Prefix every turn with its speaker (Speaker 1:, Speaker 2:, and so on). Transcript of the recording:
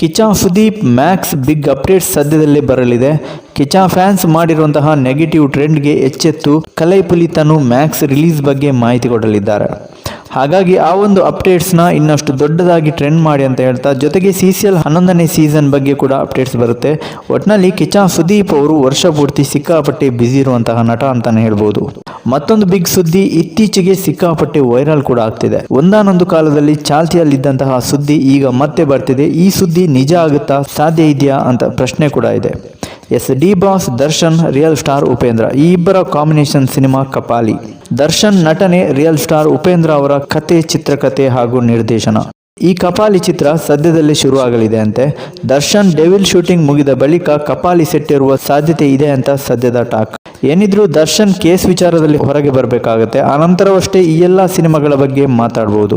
Speaker 1: Kichcha Sudeep Max big update ಸದ್ಯದಲ್ಲೇ ಬರಲಿದೆ. Kiccha fans ಮಾಡಿರುವಂತಹ ನೆಗೆಟಿವ್ ಟ್ರೆಂಡ್ಗೆ ಎಚ್ಚೆತ್ತು ಕಲೈಪುಲಿ ತನು ಮ್ಯಾಕ್ಸ್ ರಿಲೀಸ್ ಬಗ್ಗೆ ಮಾಹಿತಿ ಕೊಡಲಿದ್ದಾರೆ. ಹಾಗಾಗಿ ಆ ಒಂದು ಅಪ್ಡೇಟ್ಸ್ನ ಇನ್ನಷ್ಟು ದೊಡ್ಡದಾಗಿ ಟ್ರೆಂಡ್ ಮಾಡಿ ಅಂತ ಹೇಳ್ತಾ, ಜೊತೆಗೆ ಸಿ ಸಿ ಎಲ್ ಹನ್ನೊಂದನೇ ಸೀಸನ್ ಬಗ್ಗೆ ಕೂಡ ಅಪ್ಡೇಟ್ಸ್ ಬರುತ್ತೆ. ಒಟ್ಟಿನಲ್ಲಿ ಕಿಚಾ ಸುದೀಪ್ ಅವರು ವರ್ಷ ಪೂರ್ತಿ ಸಿಕ್ಕಾಪಟ್ಟೆ ಬ್ಯುಸಿ ಇರುವಂತಹ ನಟ ಅಂತಲೇ ಹೇಳ್ಬೋದು. ಮತ್ತೊಂದು ಬಿಗ್ ಸುದ್ದಿ ಇತ್ತೀಚೆಗೆ ಸಿಕ್ಕಾಪಟ್ಟೆ ವೈರಲ್ ಕೂಡ ಆಗ್ತಿದೆ. ಒಂದಾನೊಂದು ಕಾಲದಲ್ಲಿ ಚಾಲ್ತಿಯಲ್ಲಿದ್ದಂತಹ ಸುದ್ದಿ ಈಗ ಮತ್ತೆ ಬರ್ತಿದೆ. ಈ ಸುದ್ದಿ ನಿಜ ಆಗುತ್ತಾ ಸಾಧ್ಯ ಇದೆಯಾ ಅಂತ ಪ್ರಶ್ನೆ ಕೂಡ ಇದೆ. Yes, D boss, Darshan, real star Upendra. ಈ ಇಬ್ಬರ ಕಾಂಬಿನೇಷನ್ ಸಿನಿಮಾ ಕಪಾಲಿ. ದರ್ಶನ್ ನಟನೆ, ರಿಯಲ್ ಸ್ಟಾರ್ ಉಪೇಂದ್ರ ಅವರ ಕತೆ ಚಿತ್ರಕಥೆ ಹಾಗೂ ನಿರ್ದೇಶನ. ಈ ಕಪಾಲಿ ಚಿತ್ರ ಸದ್ಯದಲ್ಲೇ ಶುರುವಾಗಲಿದೆ ಅಂತೆ. ದರ್ಶನ್ ಡೆವಿಲ್ ಶೂಟಿಂಗ್ ಮುಗಿದ ಬಳಿಕ ಕಪಾಲಿ ಸೆಟ್ ಇರುವ ಸಾಧ್ಯತೆ ಇದೆ ಅಂತ ಸದ್ಯದ ಟಾಕ್. ಏನಿದ್ರು ದರ್ಶನ್ ಕೇಸ್ ವಿಚಾರದಲ್ಲಿ ಹೊರಗೆ ಬರಬೇಕಾಗತ್ತೆ ಆನಂತರವಷ್ಟೇ ಈ ಎಲ್ಲ ಸಿನಿಮಾಗಳ ಬಗ್ಗೆ ಮಾತಾಡ್ಬೋದು.